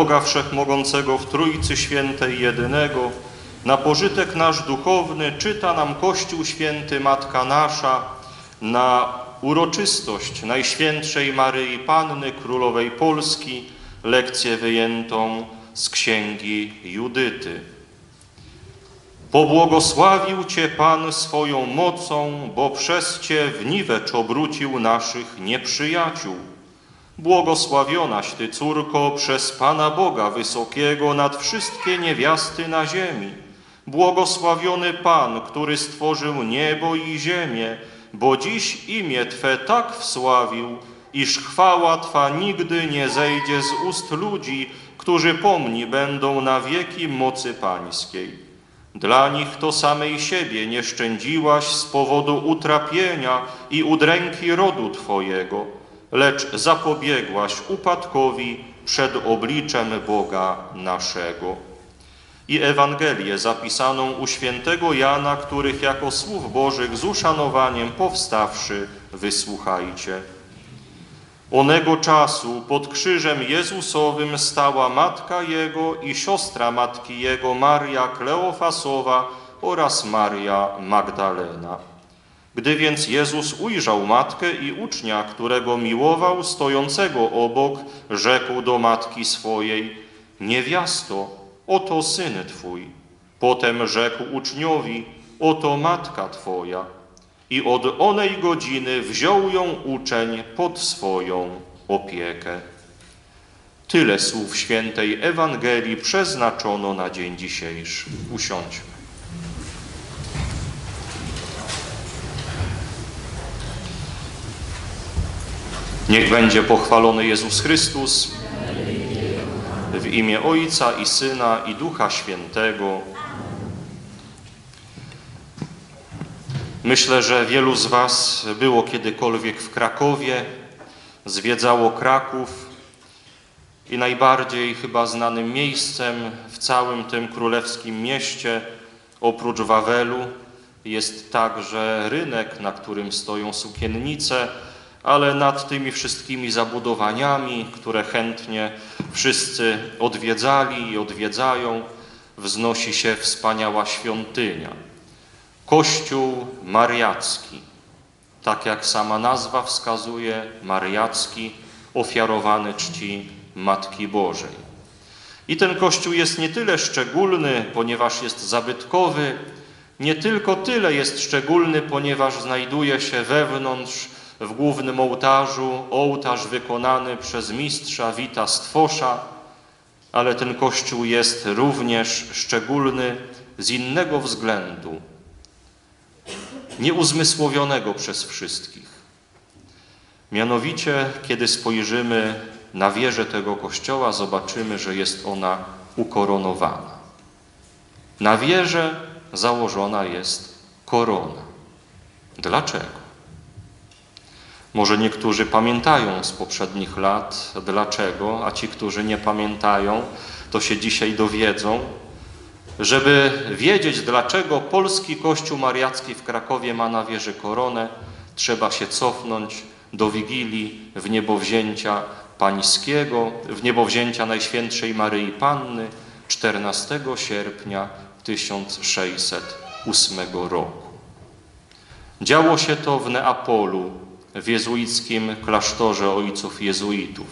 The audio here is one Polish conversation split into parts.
Boga Wszechmogącego w Trójcy Świętej jedynego, na pożytek nasz duchowny czyta nam Kościół Święty Matka Nasza, na uroczystość Najświętszej Maryi Panny Królowej Polski, lekcję wyjętą z Księgi Judyty. Pobłogosławił Cię Pan swoją mocą, bo przez Cię w niwecz obrócił naszych nieprzyjaciół. Błogosławionaś Ty, córko, przez Pana Boga Wysokiego nad wszystkie niewiasty na ziemi. Błogosławiony Pan, który stworzył niebo i ziemię, bo dziś imię Twe tak wsławił, iż chwała Twa nigdy nie zejdzie z ust ludzi, którzy pomni będą na wieki mocy Pańskiej. Dla nich to samej siebie nie szczędziłaś z powodu utrapienia i udręki rodu Twojego, lecz zapobiegłaś upadkowi przed obliczem Boga naszego. I Ewangelię zapisaną u świętego Jana, których jako słów Bożych z uszanowaniem powstawszy wysłuchajcie. Onego czasu pod krzyżem Jezusowym stała matka Jego i siostra matki Jego Maria Kleofasowa oraz Maria Magdalena. Gdy więc Jezus ujrzał matkę i ucznia, którego miłował, stojącego obok, rzekł do matki swojej, niewiasto, oto syn Twój. Potem rzekł uczniowi, oto matka Twoja i od onej godziny wziął ją uczeń pod swoją opiekę. Tyle słów świętej Ewangelii przeznaczono na dzień dzisiejszy. Usiądźmy. Niech będzie pochwalony Jezus Chrystus w imię Ojca i Syna i Ducha Świętego. Myślę, że wielu z Was było kiedykolwiek w Krakowie, zwiedzało Kraków i najbardziej chyba znanym miejscem w całym tym królewskim mieście, oprócz Wawelu, jest także rynek, na którym stoją sukiennice, ale nad tymi wszystkimi zabudowaniami, które chętnie wszyscy odwiedzali i odwiedzają, wznosi się wspaniała świątynia. Kościół mariacki, tak jak sama nazwa wskazuje, mariacki, ofiarowany czci Matki Bożej. I ten kościół jest nie tyle szczególny, ponieważ jest zabytkowy, nie tylko tyle jest szczególny, ponieważ znajduje się wewnątrz w głównym ołtarzu, ołtarz wykonany przez mistrza Wita Stwosza, ale ten kościół jest również szczególny z innego względu, nieuzmysłowionego przez wszystkich. Mianowicie, kiedy spojrzymy na wieżę tego kościoła, zobaczymy, że jest ona ukoronowana. Na wieżę założona jest korona. Dlaczego? Może niektórzy pamiętają z poprzednich lat dlaczego, a ci, którzy nie pamiętają, to się dzisiaj dowiedzą. Żeby wiedzieć, dlaczego polski Kościół Mariacki w Krakowie ma na wieży koronę, trzeba się cofnąć do Wigilii w niebowzięcia pańskiego, w niebowzięcia Najświętszej Maryi Panny 14 sierpnia 1608 roku. Działo się to w Neapolu, w jezuickim klasztorze ojców jezuitów.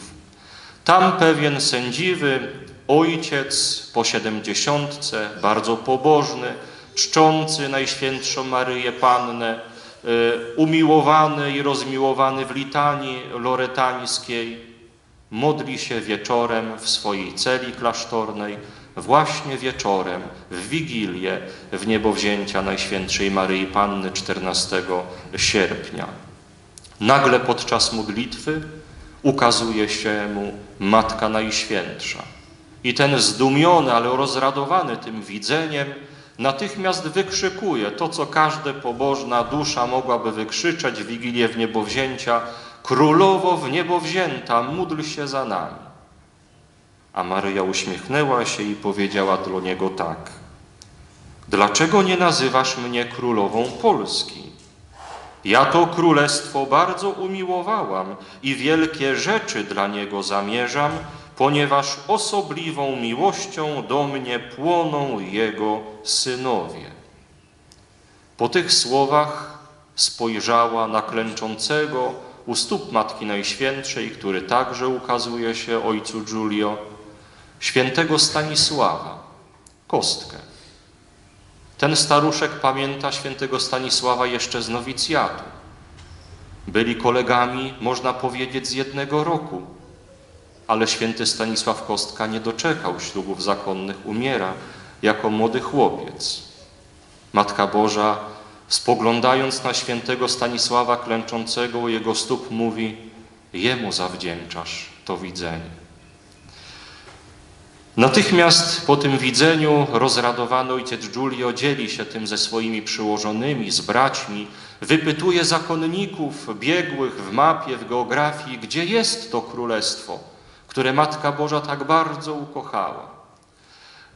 Tam pewien sędziwy ojciec po siedemdziesiątce, bardzo pobożny, czczący Najświętszą Maryję Pannę, y, umiłowany i rozmiłowany w litanii loretańskiej, modli się wieczorem w swojej celi klasztornej, właśnie wieczorem, w Wigilię, w niebowzięcia Najświętszej Maryi Panny 14 sierpnia. Nagle podczas modlitwy ukazuje się mu Matka Najświętsza. I ten zdumiony, ale rozradowany tym widzeniem, natychmiast wykrzykuje to, co każda pobożna dusza mogłaby wykrzyczeć w Wigilię w niebowzięcia Królowo w niebo wzięta, módl się za nami. A Maryja uśmiechnęła się i powiedziała do niego tak. Dlaczego nie nazywasz mnie królową Polski? Ja to królestwo bardzo umiłowałam i wielkie rzeczy dla niego zamierzam, ponieważ osobliwą miłością do mnie płoną Jego synowie. Po tych słowach spojrzała na klęczącego u stóp Matki Najświętszej, który także ukazuje się ojcu Giulio, świętego Stanisława, kostkę. Ten staruszek pamięta świętego Stanisława jeszcze z nowicjatu. Byli kolegami, można powiedzieć, z jednego roku. Ale święty Stanisław Kostka nie doczekał ślubów zakonnych, umiera jako młody chłopiec. Matka Boża, spoglądając na świętego Stanisława klęczącego u jego stóp, mówi: Jemu zawdzięczasz to widzenie. Natychmiast po tym widzeniu rozradowany ojciec Giulio dzieli się tym ze swoimi przyłożonymi, z braćmi, wypytuje zakonników biegłych w mapie, w geografii, gdzie jest to królestwo, które Matka Boża tak bardzo ukochała.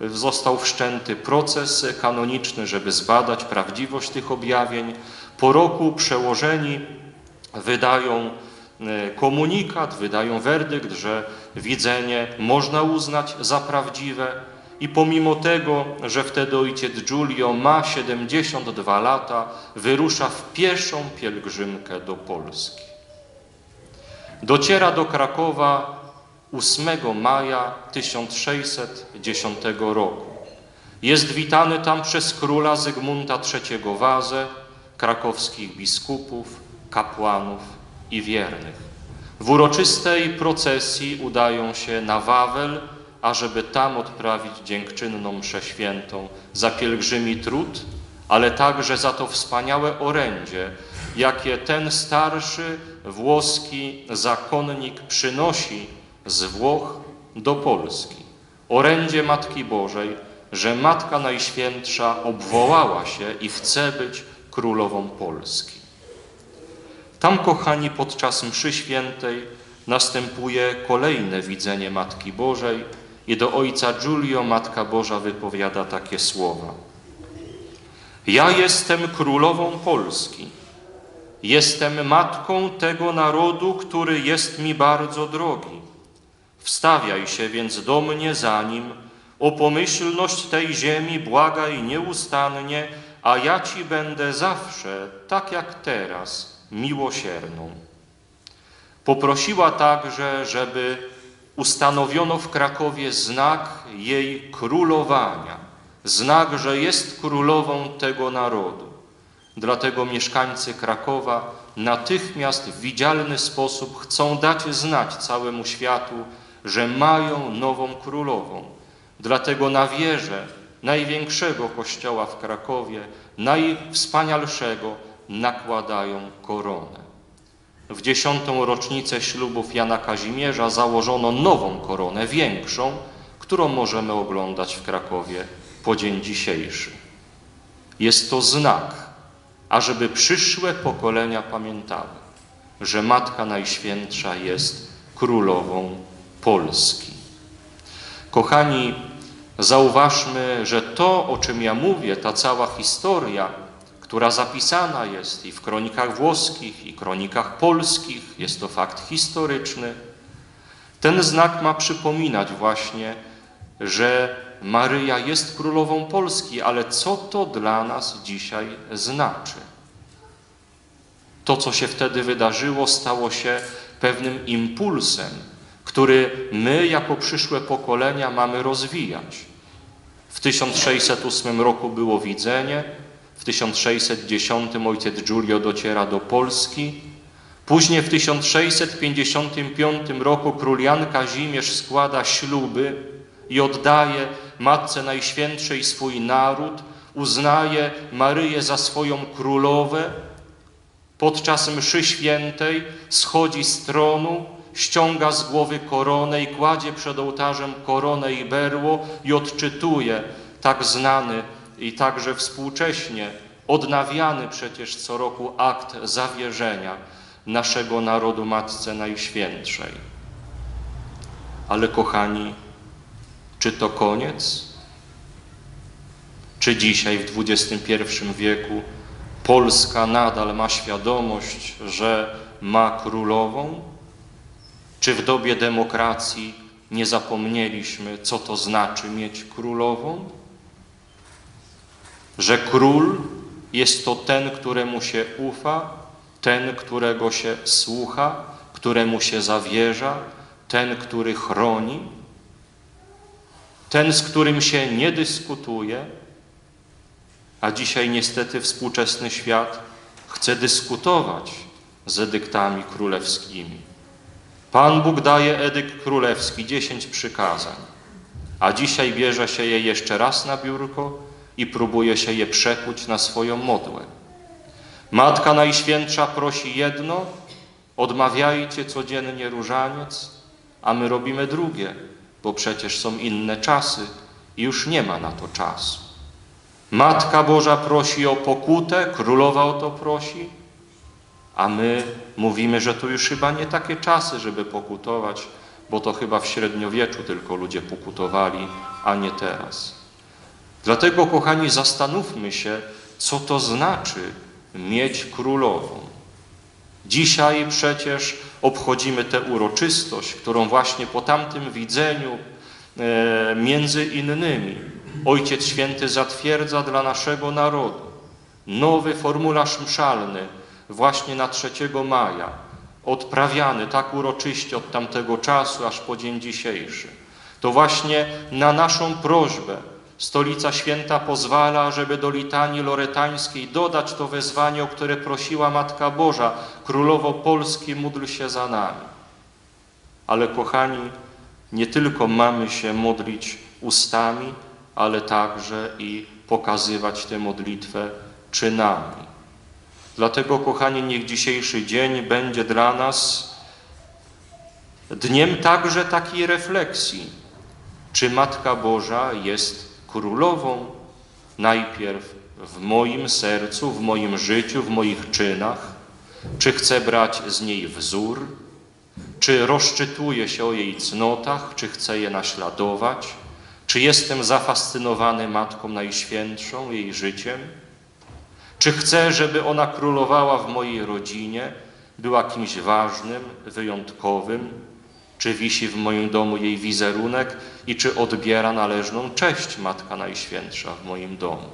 Został wszczęty proces kanoniczny, żeby zbadać prawdziwość tych objawień. Po roku przełożeni wydają komunikat, wydają werdykt, że widzenie można uznać za prawdziwe i pomimo tego, że wtedy ojciec Giulio ma 72 lata, wyrusza w pieszą pielgrzymkę do Polski. Dociera do Krakowa 8 maja 1610 roku. Jest witany tam przez króla Zygmunta III Wazę, krakowskich biskupów, kapłanów i wiernych. W uroczystej procesji udają się na Wawel, ażeby tam odprawić dziękczynną mszę świętą za pielgrzymi trud, ale także za to wspaniałe orędzie, jakie ten starszy włoski zakonnik przynosi z Włoch do Polski. Orędzie Matki Bożej, że Matka Najświętsza obwołała się i chce być królową Polski. Tam, kochani, podczas mszy świętej następuje kolejne widzenie Matki Bożej i do ojca Giulio Matka Boża wypowiada takie słowa. Ja jestem królową Polski. Jestem matką tego narodu, który jest mi bardzo drogi. Wstawiaj się więc do mnie za nim, o pomyślność tej ziemi błagaj nieustannie, a ja Ci będę zawsze, tak jak teraz, miłosierną. Poprosiła także, żeby ustanowiono w Krakowie znak jej królowania, znak, że jest królową tego narodu. Dlatego mieszkańcy Krakowa natychmiast w widzialny sposób chcą dać znać całemu światu, że mają nową królową. Dlatego na wieżę największego kościoła w Krakowie, najwspanialszego, nakładają koronę. W dziesiątą rocznicę ślubów Jana Kazimierza założono nową koronę, większą, którą możemy oglądać w Krakowie po dzień dzisiejszy. Jest to znak, ażeby przyszłe pokolenia pamiętały, że Matka Najświętsza jest królową Polski. Kochani, zauważmy, że to, o czym ja mówię, ta cała historia, która zapisana jest i w kronikach włoskich, i kronikach polskich, jest to fakt historyczny. Ten znak ma przypominać właśnie, że Maryja jest królową Polski, ale co to dla nas dzisiaj znaczy? To, co się wtedy wydarzyło, stało się pewnym impulsem, który my, jako przyszłe pokolenia, mamy rozwijać. W 1608 roku było widzenie, w 1610 ojciec Giulio dociera do Polski, później w 1655 roku król Jan Kazimierz składa śluby i oddaje Matce Najświętszej swój naród, uznaje Maryję za swoją królowę. Podczas mszy świętej schodzi z tronu, ściąga z głowy koronę i kładzie przed ołtarzem koronę i berło i odczytuje tak znany i także współcześnie odnawiany przecież co roku akt zawierzenia naszego narodu Matce Najświętszej. Ale kochani, czy to koniec? Czy dzisiaj w XXI wieku Polska nadal ma świadomość, że ma królową? Czy w dobie demokracji nie zapomnieliśmy, co to znaczy mieć królową? Że król jest to ten, któremu się ufa, ten, którego się słucha, któremu się zawierza, ten, który chroni, ten, z którym się nie dyskutuje, a dzisiaj niestety współczesny świat chce dyskutować z edyktami królewskimi. Pan Bóg daje edykt królewski, dziesięć przykazań, a dzisiaj bierze się je jeszcze raz na biurko i próbuje się je przekuć na swoją modłę. Matka Najświętsza prosi jedno, odmawiajcie codziennie różaniec, a my robimy drugie, bo przecież są inne czasy i już nie ma na to czasu. Matka Boża prosi o pokutę, królowa o to prosi, a my mówimy, że to już chyba nie takie czasy, żeby pokutować, bo to chyba w średniowieczu tylko ludzie pokutowali, a nie teraz. Dlatego, kochani, zastanówmy się, co to znaczy mieć królową. Dzisiaj przecież obchodzimy tę uroczystość, którą właśnie po tamtym widzeniu e, między innymi Ojciec Święty zatwierdza dla naszego narodu nowy formularz mszalny właśnie na 3 maja, odprawiany tak uroczyście od tamtego czasu aż po dzień dzisiejszy. To właśnie na naszą prośbę Stolica Święta pozwala, żeby do litanii loretańskiej dodać to wezwanie, o które prosiła Matka Boża, Królowo Polski, módl się za nami. Ale kochani, nie tylko mamy się modlić ustami, ale także i pokazywać tę modlitwę czynami. Dlatego, kochani, niech dzisiejszy dzień będzie dla nas dniem także takiej refleksji, czy Matka Boża jest królową najpierw w moim sercu, w moim życiu, w moich czynach, czy chcę brać z niej wzór, czy rozczytuję się o jej cnotach, czy chcę je naśladować, czy jestem zafascynowany Matką Najświętszą, jej życiem, czy chcę, żeby ona królowała w mojej rodzinie, była kimś ważnym, wyjątkowym, czy wisi w moim domu jej wizerunek i czy odbiera należną cześć Matka Najświętsza w moim domu.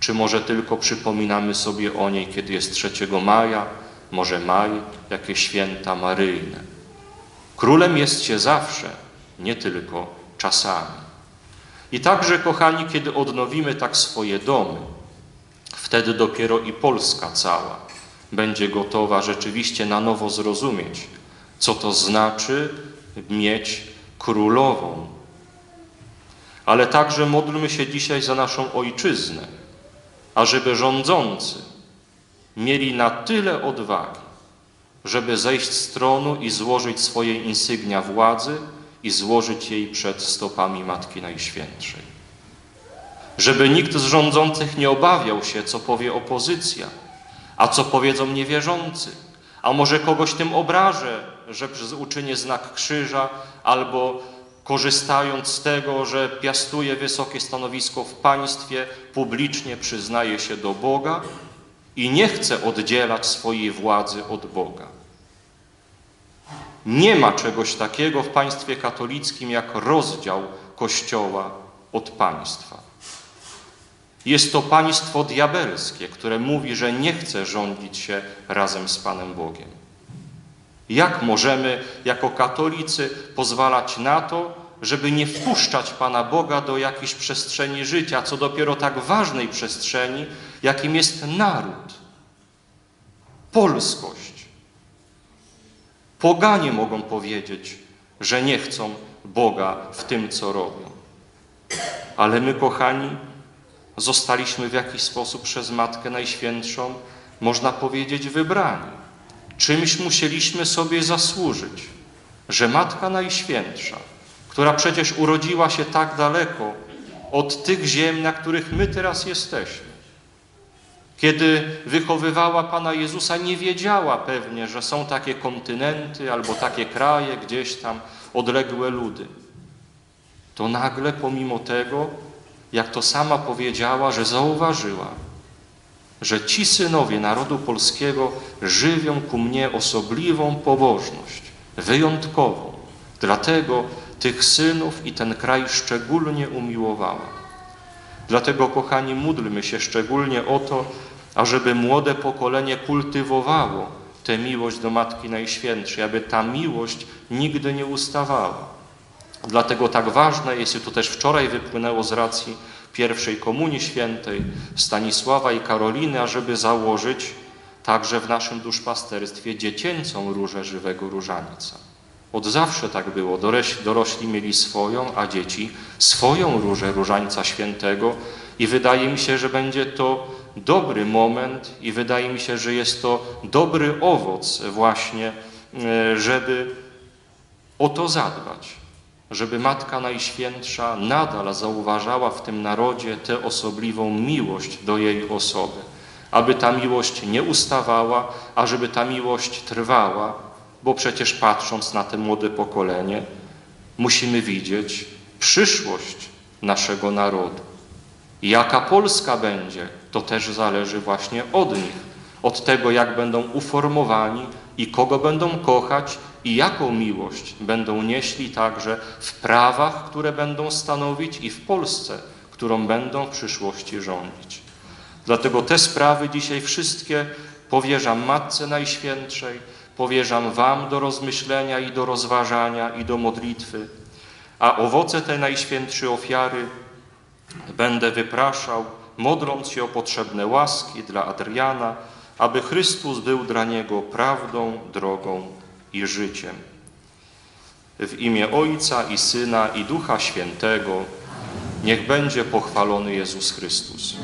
Czy może tylko przypominamy sobie o niej, kiedy jest 3 maja, może maj, jakieś święta maryjne. Królem jest się zawsze, nie tylko czasami. I także, kochani, kiedy odnowimy tak swoje domy, wtedy dopiero i Polska cała będzie gotowa rzeczywiście na nowo zrozumieć, co to znaczy mieć królową. Ale także módlmy się dzisiaj za naszą ojczyznę, ażeby rządzący mieli na tyle odwagi, żeby zejść z tronu i złożyć swoje insygnia władzy i złożyć jej przed stopami Matki Najświętszej. Żeby nikt z rządzących nie obawiał się, co powie opozycja, a co powiedzą niewierzący, a może kogoś tym obrażę, że uczynię znak krzyża, albo korzystając z tego, że piastuje wysokie stanowisko w państwie, publicznie przyznaje się do Boga i nie chce oddzielać swojej władzy od Boga. Nie ma czegoś takiego w państwie katolickim jak rozdział Kościoła od państwa. Jest to państwo diabelskie, które mówi, że nie chce rządzić się razem z Panem Bogiem. Jak możemy jako katolicy pozwalać na to, żeby nie wpuszczać Pana Boga do jakiejś przestrzeni życia, co dopiero tak ważnej przestrzeni, jakim jest naród, polskość. Poganie mogą powiedzieć, że nie chcą Boga w tym, co robią. Ale my, kochani, zostaliśmy w jakiś sposób przez Matkę Najświętszą, można powiedzieć, wybrani. Czymś musieliśmy sobie zasłużyć, że Matka Najświętsza, która przecież urodziła się tak daleko od tych ziem, na których my teraz jesteśmy, kiedy wychowywała Pana Jezusa, nie wiedziała pewnie, że są takie kontynenty albo takie kraje, gdzieś tam odległe ludy. To nagle, pomimo tego, jak to sama powiedziała, że zauważyła, że ci synowie narodu polskiego żywią ku mnie osobliwą pobożność, wyjątkową. Dlatego tych synów i ten kraj szczególnie umiłowała. Dlatego, kochani, módlmy się szczególnie o to, ażeby młode pokolenie kultywowało tę miłość do Matki Najświętszej, aby ta miłość nigdy nie ustawała. Dlatego tak ważne jest, i to też wczoraj wypłynęło z racji pierwszej Komunii Świętej Stanisława i Karoliny, ażeby założyć także w naszym duszpasterstwie dziecięcą różę żywego różańca. Od zawsze tak było. Dorośli, dorośli mieli swoją, a dzieci swoją różę różańca świętego i wydaje mi się, że będzie to dobry moment i wydaje mi się, że jest to dobry owoc właśnie, e, żeby o to zadbać, żeby Matka Najświętsza nadal zauważała w tym narodzie tę osobliwą miłość do jej osoby, aby ta miłość nie ustawała, a żeby ta miłość trwała, bo przecież patrząc na te młode pokolenie, musimy widzieć przyszłość naszego narodu. Jaka Polska będzie, to też zależy właśnie od nich, od tego, jak będą uformowani i kogo będą kochać i jaką miłość będą nieśli także w prawach, które będą stanowić i w Polsce, którą będą w przyszłości rządzić. Dlatego te sprawy dzisiaj wszystkie powierzam Matce Najświętszej, powierzam Wam do rozmyślenia i do rozważania i do modlitwy, a owoce tej Najświętszej ofiary będę wypraszał, modląc się o potrzebne łaski dla Adriana, aby Chrystus był dla niego prawdą, drogą i życiem. W imię Ojca i Syna i Ducha Świętego niech będzie pochwalony Jezus Chrystus.